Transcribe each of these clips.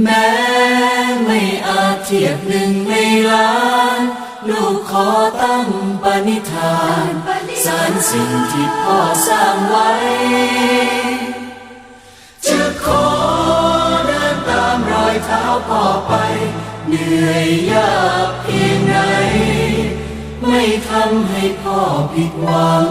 แม้ไม่อาจเทียบหนึ่งในล้าน ลูกขอตั้งปณิธานสารสิ่งที่พ่อสร้างไว้ จะขอเดินตามรอยเท้าพ่อไป เหนื่อยยากเพียงไหน ไม่ทำให้พ่อผิดหวัง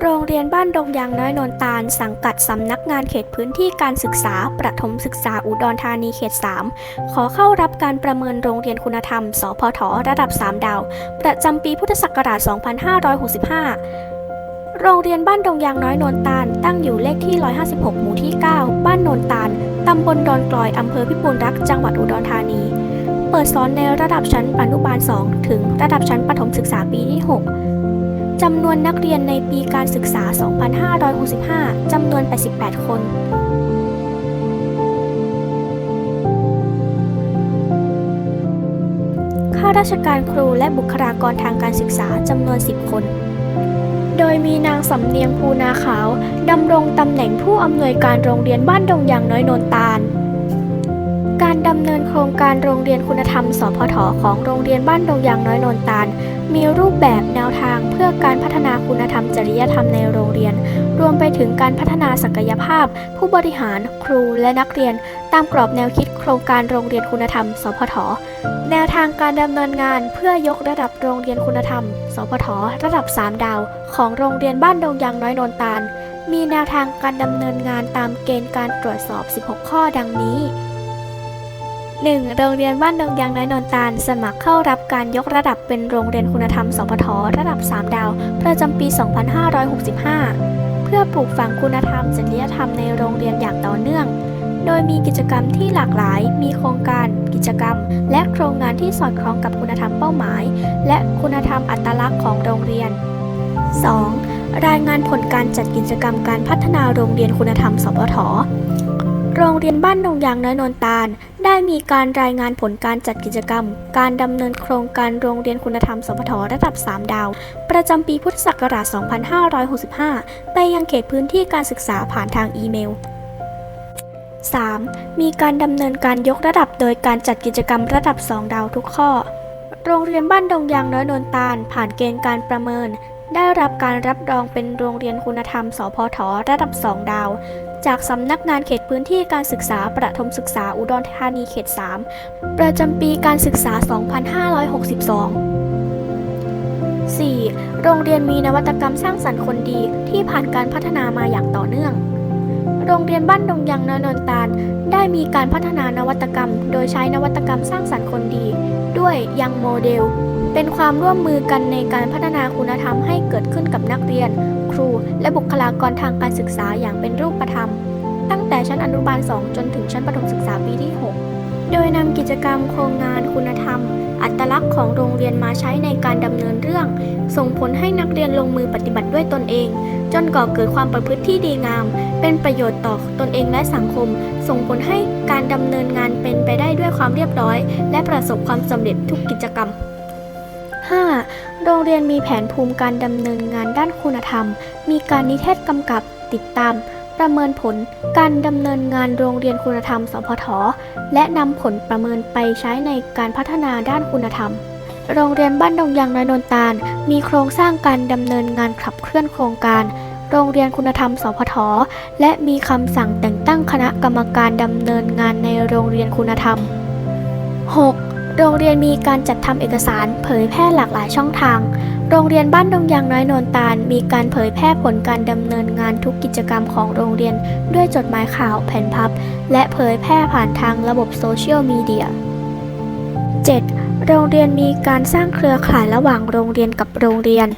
โรงเรียนบ้านดงยางน้อยนนตาล สังกัดสำนักงานเขตพื้นที่การศึกษา ประถมศึกษาอุดรธานีเขต 3 ขอเข้ารับการประเมินโรงเรียนคุณธรรม สพทระดับ 3 ดาว ประจำปีพุทธศักราช 2565โรงเรียนบ้านดงยางน้อยโนนตาล ตั้งอยู่เลขที่ 156 หมู่ที่ 9 บ้านโนนตาล ตำบลดอนกลอย อำเภอพิบูลรักษ์จังหวัดอุดรธานี เปิดสอนในระดับชั้นอนุบาล 2 ถึงระดับชั้นประถมศึกษาปีที่ 6 จำนวนนักเรียนในปีการศึกษา 2565 จำนวน 88 คน ข้าราชการครูและบุคลากรทางการศึกษาจำนวน 10 คน โดยมีนางสำเนียงภูนาขาว ดำรงตำแหน่งผู้อำนวยการโรงเรียนบ้านดงยางน้อยโนนตาล ดำเนินโครงการโรงเรียนคุณธรรม สพทของโรงเรียนบ้านดงยางน้อยนนตาล มีรูปแบบแนวทางเพื่อการพัฒนาคุณธรรมจริยธรรมในโรงเรียน รวมไปถึงการพัฒนาศักยภาพ ผู้บริหาร ครูและนักเรียน ตามกรอบแนวคิดโครงการโรงเรียนคุณธรรม สพทแนวทางการดำเนินงานเพื่อยกระดับโรงเรียนคุณธรรม สพทระดับ 3 ดาว ของโรงเรียนบ้านดงยางน้อยนนตาล มีแนวทางการดำเนินงานตามเกณฑ์การตรวจสอบ 16 ข้อดังนี้ 1. โรงเรียนบ้านดงยางน้อยนนตาล สมัครเข้ารับการยกระดับเป็นโรงเรียนคุณธรรม สพทระดับ 3 ดาว ประจำปี 2565 เพื่อปลูกฝังคุณธรรมจริยธรรมในโรงเรียนอย่างต่อเนื่อง โดยมีกิจกรรมที่หลากหลาย มีโครงการ กิจกรรม และโครงงานที่สอดคล้องกับคุณธรรมเป้าหมาย และคุณธรรมอัตลักษณ์ของโรงเรียน 2. รายงานผลการจัดกิจกรรมการพัฒนาโรงเรียนคุณธรรม สพท โรงเรียนบ้านดงยางน้อยนนตาล ได้มีการรายงานผลการจัดกิจกรรม การดำเนินโครงการโรงเรียนคุณธรรมสพทระดับ 3 ดาว ประจำปีพุทธศักราช 2565 ไปยังเขตพื้นที่การศึกษาผ่านทางอีเมล 3. มีการดำเนินการยกระดับโดยการจัดกิจกรรมระดับ 2 ดาวทุกข้อ โรงเรียนบ้านดงยางน้อยนนตาล ผ่านเกณฑ์การประเมิน ได้รับการรับรองเป็นโรงเรียนคุณธรรม สพทระดับ 2 ดาว จากสำนักงานเขตพื้นที่การศึกษาประถมศึกษาอุดรธานีเขต 3 ประจำปีการศึกษา 2562 4. โรงเรียนมีนวัตกรรมสร้างสรรค์คนดีที่ผ่านการพัฒนามาอย่างต่อเนื่อง โรงเรียนบ้านดงยังนนนตาล ได้มีการพัฒนานวัตกรรม โดยใช้นวัตกรรมสร้างสรรค์คนดี ด้วยยังโมเดล เป็นความร่วมมือกันในการพัฒนาคุณธรรมให้เกิดขึ้นกับนักเรียน ครู และบุคลากรทางการศึกษาอย่างเป็นรูปธรรม ตั้งแต่ชั้นอนุบาล 2 จนถึงชั้นประถมศึกษาปีที่ 6 โดยนำกิจกรรมโครงงานคุณธรรม อัตลักษณ์ของโรงเรียนมาใช้ในการดำเนินเรื่อง ส่งผลให้นักเรียนลงมือปฏิบัติด้วยตนเอง จนก่อเกิดความประพฤติที่ดีงาม เป็นประโยชน์ต่อตนเองและสังคม ส่งผลให้การดำเนินงานเป็นไปได้ด้วยความเรียบร้อย และประสบความสำเร็จทุกกิจกรรม 5. โรงเรียนมีแผนภูมิการดำเนินงานด้านคุณธรรม มีการนิเทศกำกับติดตาม ประเมินผลการดำเนินงานโรงเรียนคุณธรรม สพท และนำผลประเมินไปใช้ในการพัฒนาด้านคุณธรรม โรงเรียนบ้านดงยางน้อยนนตาล มีโครงสร้างการดำเนินงานขับเคลื่อนโครงการโรงเรียนคุณธรรม สพท และมีคำสั่งแต่งตั้งคณะกรรมการดำเนินงานในโรงเรียนคุณธรรม 6. โรงเรียนมีการจัดทำเอกสารเผยแพร่หลากหลายช่องทาง โรงเรียนบ้านดงยางน้อยโนนตาล มีการเผยแพร่ผลการดำเนินงานทุกกิจกรรมของโรงเรียน ด้วยจดหมายข่าวแผ่นพับ และเผยแพร่ผ่านทางระบบโซเชียลมีเดีย 7. โรงเรียนมีการสร้างเครือข่ายระหว่างโรงเรียนกับโรงเรียน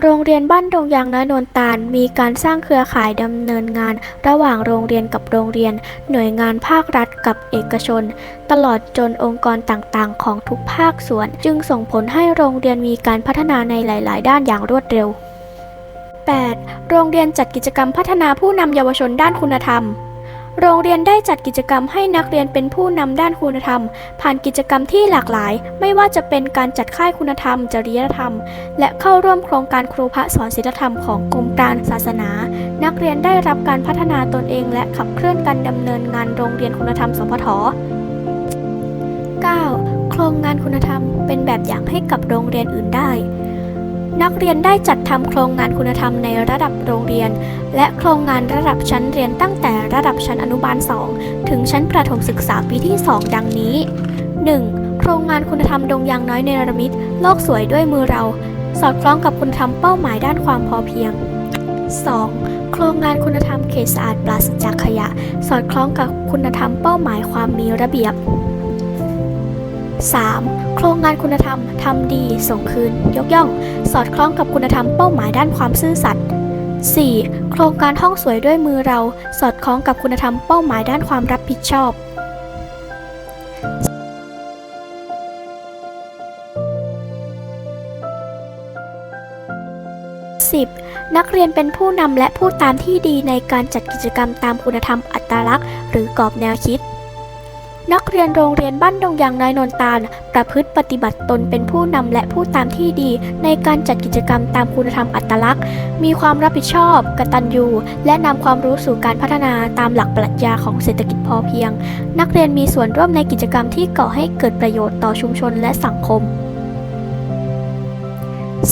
โรงเรียนบ้านดงยางน้อยโนนตาลมีการสร้างเครือข่ายดำเนินงาน ระหว่างโรงเรียนกับโรงเรียน หน่วยงานภาครัฐกับเอกชน ตลอดจนองค์กรต่างๆ ของทุกภาคส่วน จึงส่งผลให้โรงเรียนมีการพัฒนาในหลาย ๆ ด้านอย่างรวดเร็ว 8. โรงเรียนจัดกิจกรรมพัฒนาผู้นำเยาวชนด้านคุณธรรม โรงเรียนได้จัดกิจกรรมให้นักเรียนเป็นผู้นำด้านคุณธรรม ผ่านกิจกรรมที่หลากหลาย ไม่ว่าจะเป็นการจัดค่ายคุณธรรม จริยธรรม และเข้าร่วมโครงการครูพระสอนศีลธรรมของกรมการศาสนา นักเรียนได้รับการพัฒนาตนเองและขับเคลื่อนการดำเนินงานโรงเรียนคุณธรรมสพท 9. โครงงานคุณธรรมเป็นแบบอย่างให้กับโรงเรียนอื่นได้ นักเรียนได้จัดทำโครงงานคุณธรรมในระดับโรงเรียน และโครงงานระดับชั้นเรียนตั้งแต่ระดับชั้นอนุบาล 2 ถึงชั้นประถมศึกษาปีที่ 2 ดังนี้ 1. โครงงานคุณธรรมดงยางน้อยเนระมิตโลกสวยด้วยมือเรา สอดคล้องกับคุณธรรมเป้าหมายด้านความพอเพียง 2. โครงงานคุณธรรมเขตสะอาดปราศจากขยะ สอดคล้องกับคุณธรรมเป้าหมายความมีระเบียบ 3. โครงงานคุณธรรม ทำดี ส่งคืน ยกย่อง สอดคล้องกับคุณธรรมเป้าหมายด้านความซื่อสัตย์ 4. โครงการห้องสวยด้วยมือเรา สอดคล้องกับคุณธรรมเป้าหมายด้านความรับผิดชอบ 10. นักเรียนเป็นผู้นำและผู้ตามที่ดีในการจัดกิจกรรมตามคุณธรรมอัตลักษณ์ หรือกรอบแนวคิด นักเรียนโรงเรียนบ้านดงยางน้อยนนตาล ประพฤติปฏิบัติตนเป็นผู้นำและผู้ตามที่ดี ในการจัดกิจกรรมตามคุณธรรมอัตลักษณ์ มีความรับผิดชอบ กตัญญู และนำความรู้สู่การพัฒนาตามหลักปรัชญาของเศรษฐกิจพอเพียง นักเรียนมีส่วนร่วมในกิจกรรมที่ก่อให้เกิดประโยชน์ต่อชุมชนและสังคม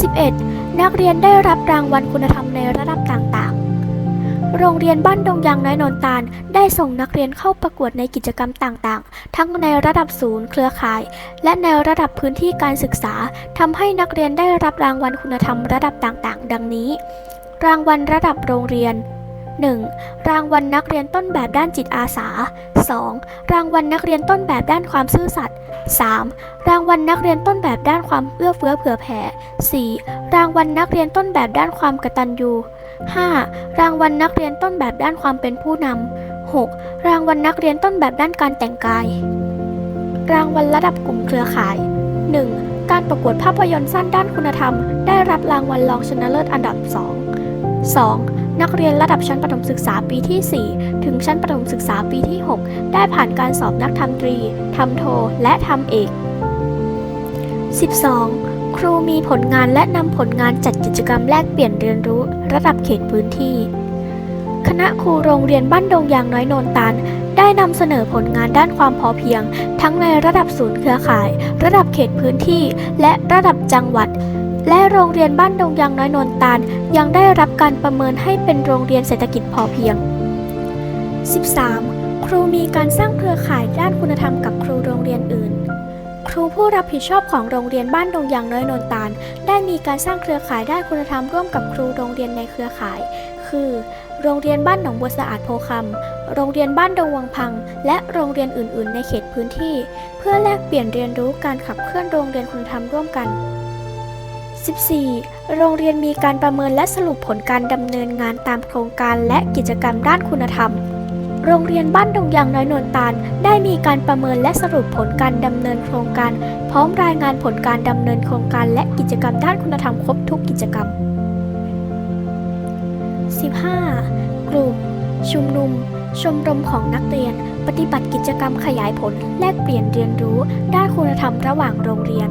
11. นักเรียนได้รับรางวัลคุณธรรมในระดับต่างๆ โรงเรียนบ้านดงยางน้อยนนตาล ได้ส่งนักเรียนเข้าประกวดในกิจกรรมต่างๆ ทั้งในระดับศูนย์เครือข่าย และในระดับพื้นที่การศึกษาทำให้นักเรียนได้รับรางวัลคุณธรรมระดับต่างๆ ดังนี้ รางวัลระดับโรงเรียน 1. รางวัลนักเรียนต้นแบบด้านจิตอาสา 2. รางวัลนักเรียนต้นแบบด้านความซื่อสัตย์ 3. รางวัลนักเรียนต้นแบบด้านความเอื้อเฟื้อเผื่อแผ่ 4. รางวัลนักเรียนต้นแบบด้านความกตัญญู 5. รางวัลนักเรียนต้นแบบด้านความเป็นผู้นำ 6. รางวัลนักเรียนต้นแบบด้านการแต่งกาย รางวัลระดับกลุ่มเครือข่าย 1. การประกวดภาพยนตร์สั้นด้านคุณธรรม ได้รับรางวัลรองชนะเลิศอันดับ 2 2. นักเรียนระดับชั้นประถมศึกษาปีที่ 4 ถึงชั้นประถมศึกษาปีที่ 6 ได้ผ่านการสอบนักทำตรีทำโท และทำเอก 12. ครูมีผลงานและนำผลงานจัดกิจกรรมแลกเปลี่ยนเรียนรู้ระดับเขตพื้นที่ คณะครูโรงเรียนบ้านดงยางน้อยโนนตาลได้นำเสนอผลงานด้านความพอเพียง ทั้งในระดับศูนย์เครือข่าย ระดับเขตพื้นที่ และระดับจังหวัด และโรงเรียนบ้านดงยางน้อยโนนตาลยังได้รับการประเมินให้เป็นโรงเรียนเศรษฐกิจพอเพียง 13. ครูมีการสร้างเครือข่ายด้านคุณธรรมกับครูโรงเรียนอื่น ครูผู้รับผิดชอบของโรงเรียนบ้านดงยางน้อยนนตาล ได้มีการสร้างเครือข่ายด้านคุณธรรมร่วมกับครูโรงเรียนในเครือข่าย คือ โรงเรียนบ้านหนองบัวสะอาดโพคำโรงเรียนบ้านดงวังพัง และโรงเรียนอื่น ๆ ในเขตพื้นที่ เพื่อแลกเปลี่ยนเรียนรู้การขับเคลื่อนโรงเรียนคุณธรรมร่วมกัน 14. โรงเรียนมีการประเมินและสรุปผลการดำเนินงานตามโครงการและกิจกรรมด้านคุณธรรม โรงเรียนบ้านดงยางน้อยนนตาล ได้มีการประเมินและสรุปผลการดำเนินโครงการ พร้อมรายงานผลการดำเนินโครงการและกิจกรรมด้านคุณธรรมครบทุกกิจกรรม 15. กลุ่ม ชุมนุม ชมรมของนักเรียน ปฏิบัติกิจกรรมขยายผล แลกเปลี่ยนเรียนรู้ ด้านคุณธรรมระหว่างโรงเรียน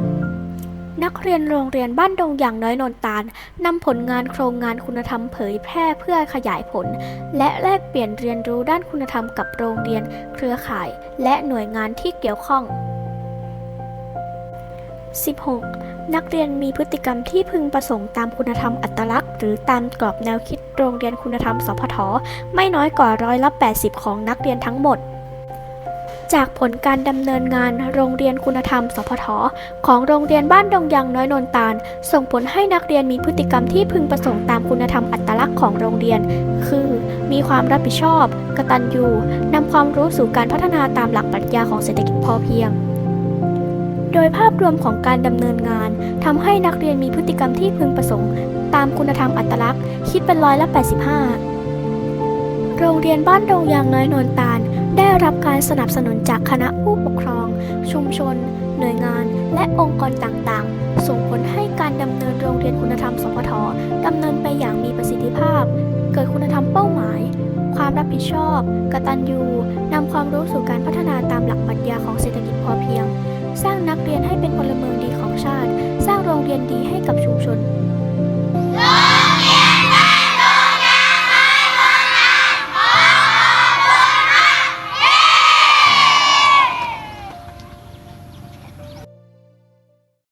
นักเรียนโรงเรียนบ้านดงอย่างน้อยนนตาลนำผลงานโครงงานคุณธรรมเผยแพร่เพื่อขยายผล และแลกเปลี่ยนเรียนรู้ด้านคุณธรรมกับโรงเรียน เครือข่าย และหน่วยงานที่เกี่ยวข้อง 16. นักเรียนมีพฤติกรรมที่พึงประสงค์ตามคุณธรรมอัตลักษณ์ หรือตามกรอบแนวคิดโรงเรียนคุณธรรมสพทไม่น้อยกว่าร้อยละ80 ของนักเรียนทั้งหมด จากผลการดำเนินงานโรงเรียนคุณธรรม สพท ของโรงเรียนบ้านดงยางน้อยนนตาล ส่งผลให้นักเรียนมีพฤติกรรมที่พึงประสงค์ตามคุณธรรมอัตลักษณ์ของโรงเรียน คือ มีความรับผิดชอบ กตัญญูนำความรู้สู่การพัฒนาตามหลักปรัชญาของเศรษฐกิจพอเพียงโดยภาพรวมของการดำเนินงานทำให้นักเรียนมีพฤติกรรมที่พึงประสงค์ ตามคุณธรรมอัตลักษณ์ คิดเป็นร้อยละ 85 โรงเรียนบ้านดงยางน้อยนนตาล ได้รับการสนับสนุนจากคณะผู้ปกครอง ชุมชนหหน่วยงาน และองค์กรต่างๆ ส่งผลให้การดำเนินโรงเรียนคุณธรรมสพทดำเนินไปอย่างมีประสิทธิภาพ เกิดคุณธรรมเป้าหมาย ความรับผิดชอบ กตัญญูนำความรู้สู่การพัฒนาตามหลักปรัชญาของเศรษฐกิจพอเพียง สร้างนักเรียนให้เป็นพลเมืองดีของชาติ สร้างโรงเรียนดีให้กับชุมชน